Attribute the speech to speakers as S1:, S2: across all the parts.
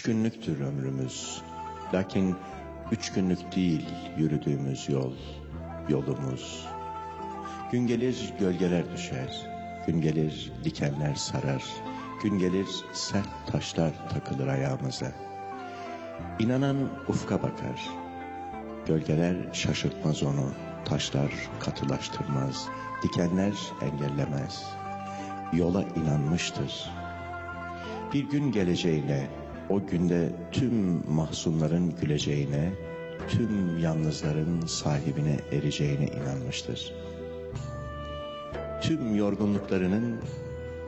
S1: Üç günlüktür ömrümüz. Lakin üç günlük değil yürüdüğümüz yol, yolumuz. Gün gelir gölgeler düşer. Gün gelir dikenler sarar. Gün gelir sert taşlar takılır ayağımıza. İnanan ufka bakar. Gölgeler şaşırtmaz onu. Taşlar katılaştırmaz. Dikenler engellemez. Yola inanmıştır. Bir gün geleceğine, o günde tüm mahzunların güleceğine, tüm yalnızların sahibine ereceğine inanmıştır. Tüm yorgunluklarının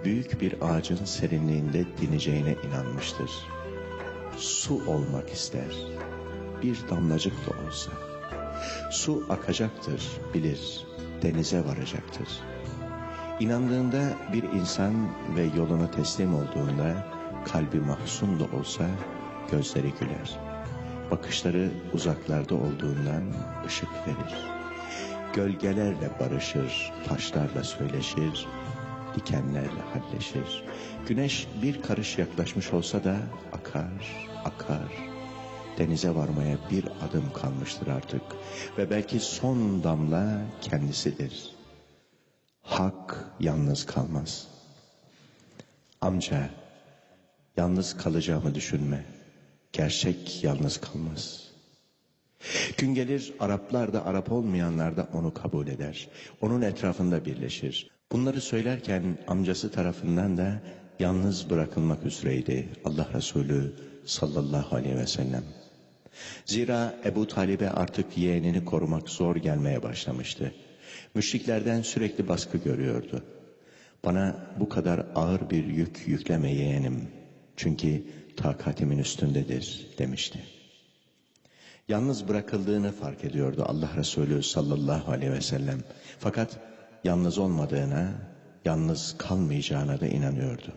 S1: büyük bir ağacın serinliğinde dineceğine inanmıştır. Su olmak ister, bir damlacık da olsa. Su akacaktır, bilir, denize varacaktır. İnandığında bir insan ve yoluna teslim olduğunda kalbi mahzun da olsa gözleri güler. Bakışları uzaklarda olduğundan ışık verir. Gölgelerle barışır, taşlarla söyleşir, dikenlerle halleşir. Güneş bir karış yaklaşmış olsa da akar, akar. Denize varmaya bir adım kalmıştır artık ve belki son damla kendisidir. Hak yalnız kalmaz. Amca, yalnız kalacağımı düşünme. Gerçek yalnız kalmaz. Gün gelir Araplar da Arap olmayanlar da onu kabul eder. Onun etrafında birleşir. Bunları söylerken amcası tarafından da yalnız bırakılmak üzereydi Allah Resulü sallallahu aleyhi ve sellem. Zira Ebu Talib'e artık yeğenini korumak zor gelmeye başlamıştı. Müşriklerden sürekli baskı görüyordu. Bana bu kadar ağır bir yük yükleme yeğenim. Çünkü takatimin üstündedir demişti. Yalnız bırakıldığını fark ediyordu Allah Resulü sallallahu aleyhi ve sellem. Fakat yalnız olmadığına, yalnız kalmayacağına da inanıyordu.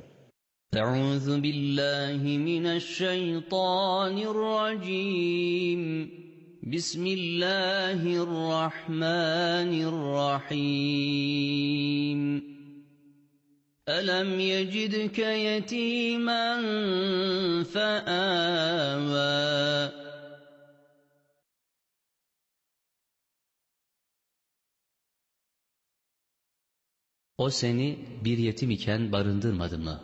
S2: Euzu billahi mineşşeytanirracim. Bismillahirrahmanirrahim. ألم يجدك يتيما فآوى O seni bir yetim iken barındırmadı mı?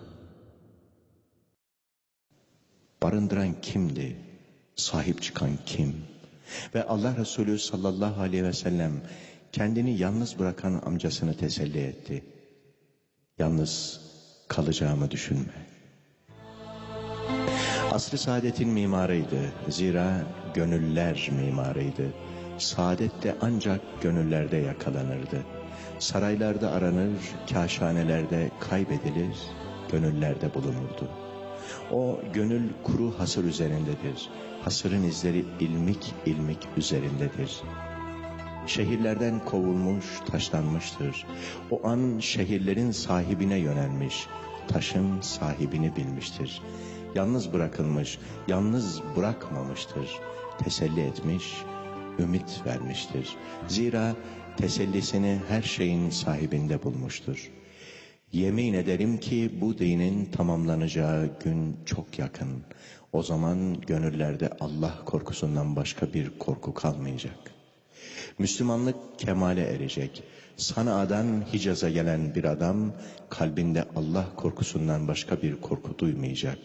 S1: Barındıran kimdi? Sahip çıkan kim? Ve Allah Resulü sallallahu aleyhi ve sellem kendini yalnız bırakan amcasını teselli etti. Yalnız kalacağımı düşünme. Asr-ı saadetin mimarıydı. Zira gönüller mimarıydı. Saadet de ancak gönüllerde yakalanırdı. Saraylarda aranır, kaşhanelerde kaybedilir, gönüllerde bulunurdu. O gönül kuru hasır üzerindedir. Hasırın izleri ilmik ilmik üzerindedir. Şehirlerden kovulmuş, taşlanmıştır. O an şehirlerin sahibine yönelmiş, taşın sahibini bilmiştir. Yalnız bırakılmış, yalnız bırakmamıştır. Teselli etmiş, ümit vermiştir. Zira tesellisini her şeyin sahibinde bulmuştur. Yemin ederim ki bu dinin tamamlanacağı gün çok yakın. O zaman gönüllerde Allah korkusundan başka bir korku kalmayacak. Müslümanlık kemale erecek. Sana'dan Hicaz'a gelen bir adam kalbinde Allah korkusundan başka bir korku duymayacak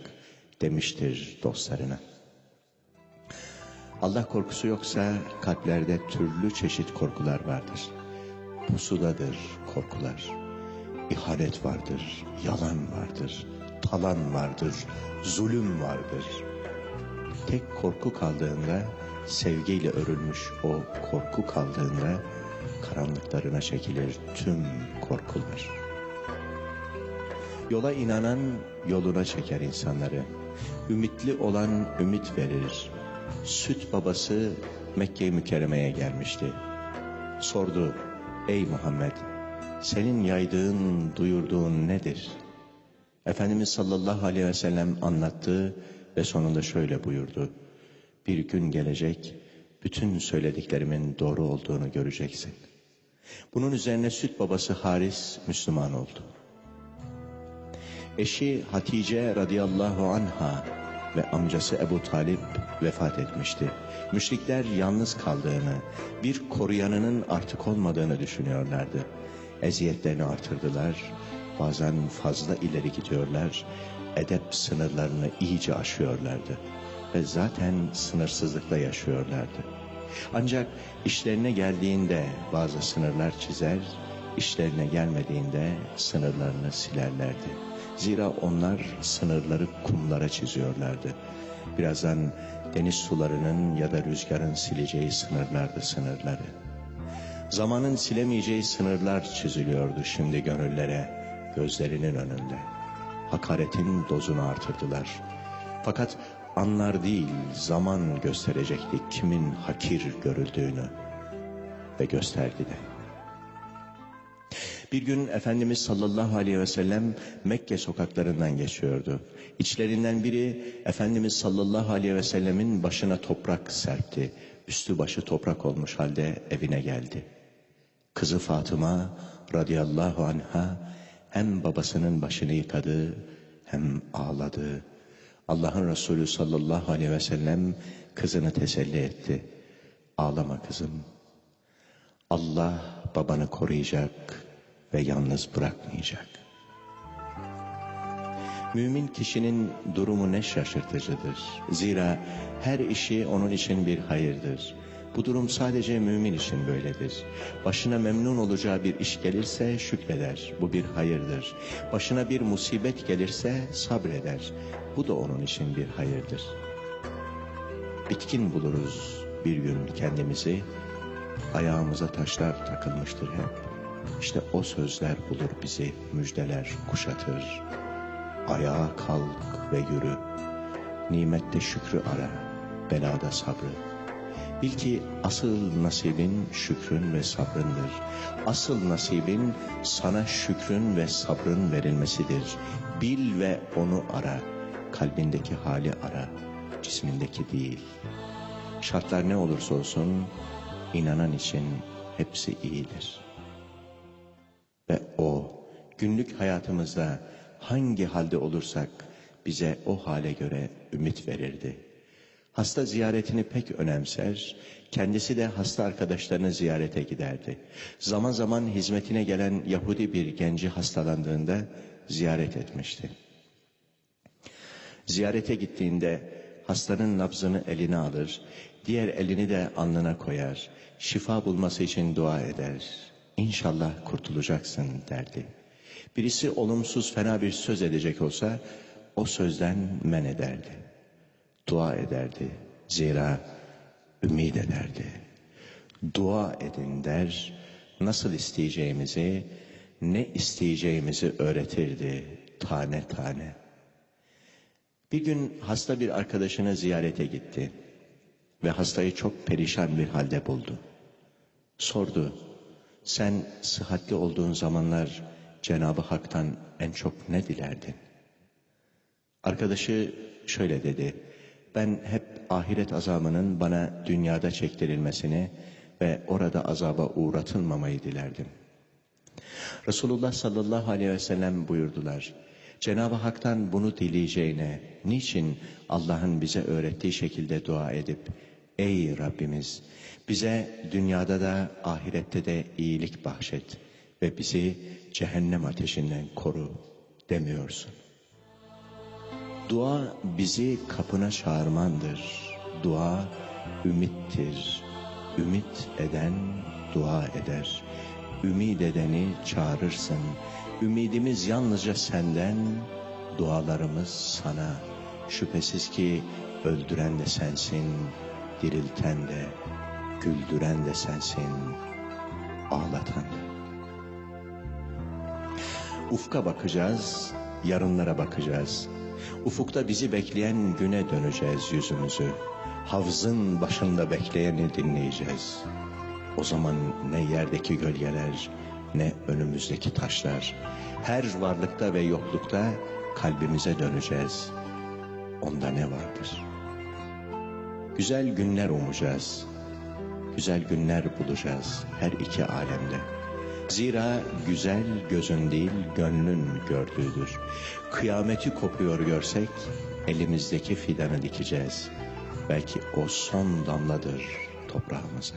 S1: demiştir dostlarına. Allah korkusu yoksa kalplerde türlü çeşit korkular vardır. Pusudadır korkular. İhanet vardır, yalan vardır, talan vardır, zulüm vardır. Tek korku kaldığında, sevgiyle örülmüş o korku kaldığında, karanlıklarına çekilir tüm korkular. Yola inanan yoluna çeker insanları. Ümitli olan ümit verir. Süt babası Mekke-i Mükerreme'ye gelmişti. Sordu, ey Muhammed, senin yaydığın, duyurduğun nedir? Efendimiz sallallahu aleyhi ve sellem anlattı ve sonunda şöyle buyurdu. Bir gün gelecek, bütün söylediklerimin doğru olduğunu göreceksin. Bunun üzerine süt babası Haris Müslüman oldu. Eşi Hatice radıyallahu anha ve amcası Ebu Talip vefat etmişti. Müşrikler yalnız kaldığını, bir koruyanının artık olmadığını düşünüyorlardı. Eziyetlerini artırdılar, bazen fazla ileri gidiyorlar, edep sınırlarını iyice aşıyorlardı. Ve zaten sınırsızlıkla yaşıyorlardı. Ancak işlerine geldiğinde bazı sınırlar çizer, işlerine gelmediğinde sınırlarını silerlerdi. Zira onlar sınırları kumlara çiziyorlardı. Birazdan deniz sularının ya da rüzgarın sileceği sınırlardı sınırları. Zamanın silemeyeceği sınırlar çiziliyordu şimdi gönüllere, gözlerinin önünde. Hakaretin dozunu artırdılar. Fakat anlar değil zaman gösterecekti kimin hakir görüldüğünü ve gösterdi de. Bir gün Efendimiz sallallahu aleyhi ve sellem Mekke sokaklarından geçiyordu. İçlerinden biri Efendimiz sallallahu aleyhi ve sellemin başına toprak serpti. Üstü başı toprak olmuş halde evine geldi. Kızı Fatıma radıyallahu anha hem babasının başını yıkadı hem ağladı. Allah'ın Resulü sallallahu aleyhi ve sellem kızını teselli etti. Ağlama kızım. Allah babanı koruyacak ve yalnız bırakmayacak. Mümin kişinin durumu ne şaşırtıcıdır. Zira her işi onun için bir hayırdır. Bu durum sadece mümin için böyledir. Başına memnun olacağı bir iş gelirse şükreder. Bu bir hayırdır. Başına bir musibet gelirse sabreder. Bu da onun için bir hayırdır. Bitkin buluruz bir gün kendimizi. Ayağımıza taşlar takılmıştır hep. İşte o sözler bulur bizi, müjdeler kuşatır. Ayağa kalk ve yürü. Nimette şükrü ara, belada sabrı. Bil ki asıl nasibin şükrün ve sabrındır. Asıl nasibin sana şükrün ve sabrın verilmesidir. Bil ve onu ara. Kalbindeki hali ara, cismindeki değil. Şartlar ne olursa olsun inanan için hepsi iyidir. Ve o günlük hayatımızda hangi halde olursak bize o hale göre ümit verirdi. Hasta ziyaretini pek önemser, kendisi de hasta arkadaşlarını ziyarete giderdi. Zaman zaman hizmetine gelen Yahudi bir genci hastalandığında ziyaret etmişti. Ziyarete gittiğinde hastanın nabzını eline alır, diğer elini de alnına koyar, şifa bulması için dua eder. İnşallah kurtulacaksın derdi. Birisi olumsuz fena bir söz edecek olsa o sözden men ederdi. Dua ederdi. Zira ümid ederdi. Dua edin der, nasıl isteyeceğimizi, ne isteyeceğimizi öğretirdi tane tane. Bir gün hasta bir arkadaşını ziyarete gitti ve hastayı çok perişan bir halde buldu. Sordu, sen sıhhatli olduğun zamanlar Cenab-ı Hak'tan en çok ne dilerdin? Arkadaşı şöyle dedi, ben hep ahiret azabının bana dünyada çektirilmesini ve orada azaba uğratılmamayı dilerdim. Resulullah sallallahu aleyhi ve sellem buyurdular, Cenab-ı Hak'tan bunu dileyeceğine, niçin Allah'ın bize öğrettiği şekilde dua edip, Ey Rabbimiz bize dünyada da ahirette de iyilik bahşet ve bizi cehennem ateşinden koru demiyorsun. Dua bizi kapına çağırmandır. Dua ümittir. Ümit eden dua eder. Ümid edeni çağırırsın. Ümidimiz yalnızca senden, dualarımız sana. Şüphesiz ki öldüren de sensin, dirilten de, güldüren de sensin, ağlatan da. Ufka bakacağız, yarınlara bakacağız. Ufukta bizi bekleyen güne döneceğiz yüzümüzü. Havzın başında bekleyeni dinleyeceğiz. O zaman ne yerdeki gölgeler, ne önümüzdeki taşlar. Her varlıkta ve yoklukta kalbimize döneceğiz. Onda ne vardır? Güzel günler umacağız. Güzel günler bulacağız her iki alemde. Zira güzel gözün değil gönlün gördüğüdür. Kıyameti kopuyor görsek elimizdeki fidanı dikeceğiz. Belki o son damladır toprağımıza.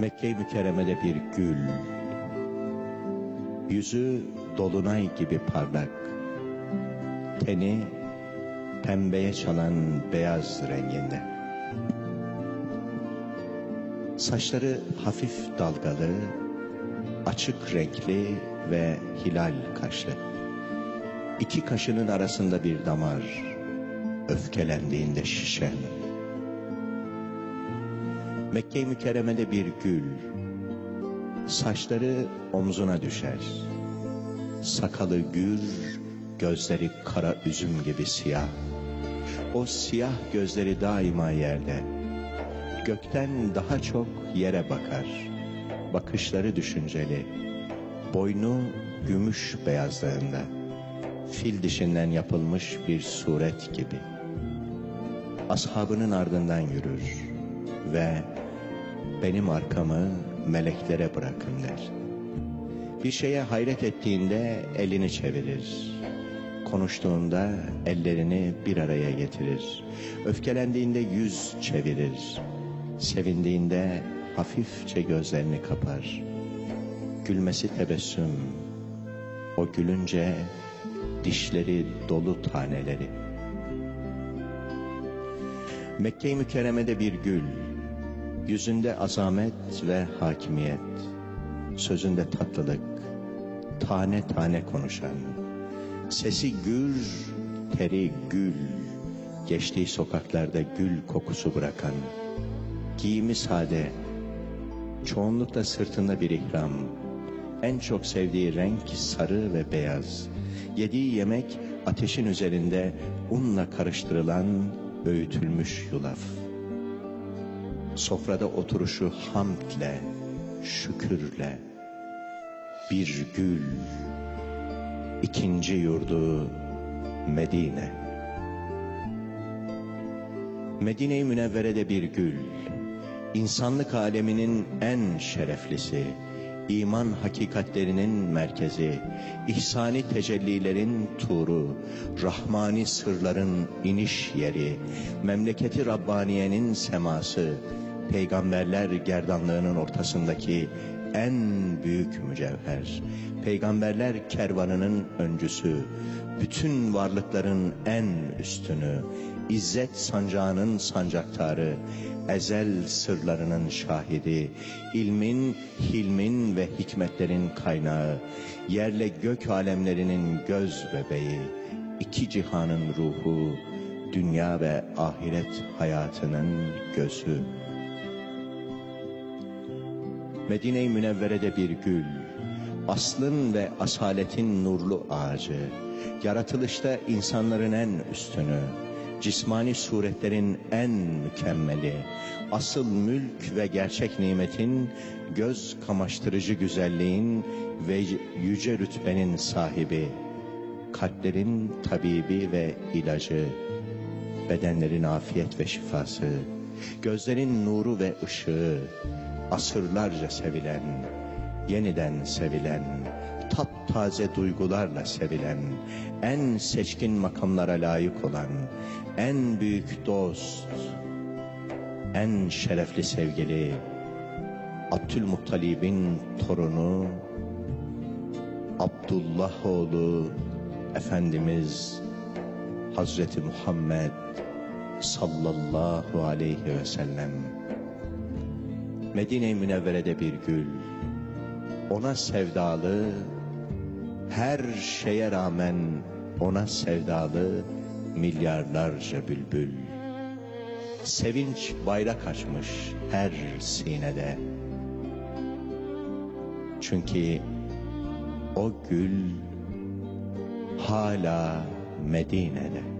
S1: Mekke-i Mükerreme'de bir gül, yüzü dolunay gibi parlak, teni pembeye çalan beyaz renginde. Saçları hafif dalgalı, açık renkli ve hilal kaşlı. İki kaşının arasında bir damar, öfkelendiğinde şişen. Mekke-i Mükerreme'de bir gül, saçları omzuna düşer. Sakalı gür, gözleri kara üzüm gibi siyah. O siyah gözleri daima yerde. Gökten daha çok yere bakar. Bakışları düşünceli. Boynu gümüş beyazlığında. Fil dişinden yapılmış bir suret gibi. Ashabının ardından yürür ve benim arkamı meleklere bırakın der. Bir şeye hayret ettiğinde elini çevirir. Konuştuğunda ellerini bir araya getirir. Öfkelendiğinde yüz çevirir. Sevindiğinde hafifçe gözlerini kapar. Gülmesi tebessüm. O gülünce dişleri dolu taneleri. Mekke-i Mükerreme'de bir gül, yüzünde azamet ve hakimiyet, sözünde tatlılık, tane tane konuşan, sesi gür, teri gül, geçtiği sokaklarda gül kokusu bırakan, giyimi sade, çoğunlukla sırtında bir ihram, en çok sevdiği renk sarı ve beyaz, yediği yemek ateşin üzerinde unla karıştırılan öğütülmüş yulaf. Sofrada oturuşu hamdle, şükürle, bir gül, ikinci yurdu Medine. Medine-i Münevvere'de bir gül, insanlık aleminin en şereflisi, iman hakikatlerinin merkezi, ihsani tecellilerin turu, rahmani sırların iniş yeri, memleketi Rabbaniye'nin seması, peygamberler gerdanlığının ortasındaki en büyük mücevher, peygamberler kervanının öncüsü, bütün varlıkların en üstünü, İzzet sancağının sancaktarı, ezel sırlarının şahidi, ilmin, hilmin ve hikmetlerin kaynağı, yerle gök alemlerinin göz bebeği, iki cihanın ruhu, dünya ve ahiret hayatının gözü. Medine-i Münevvere'de bir gül, aslın ve asaletin nurlu ağacı, yaratılışta insanların en üstünü, cismani suretlerin en mükemmeli, asıl mülk ve gerçek nimetin, göz kamaştırıcı güzelliğin ve yüce rütbenin sahibi, kalplerin tabibi ve ilacı, bedenlerin afiyet ve şifası, gözlerin nuru ve ışığı, asırlarca sevilen, yeniden sevilen, taptaze duygularla sevilen, en seçkin makamlara layık olan, en büyük dost, en şerefli sevgili, Abdülmuttalib'in torunu, Abdullah oğlu Efendimiz Hazreti Muhammed sallallahu aleyhi ve sellem. Medine-i Münevvere'de bir gül, ona sevdalı, her şeye rağmen ona sevdalı milyarlarca bülbül. Sevinç bayrak açmış her sinede. Çünkü o gül hala Medine'de.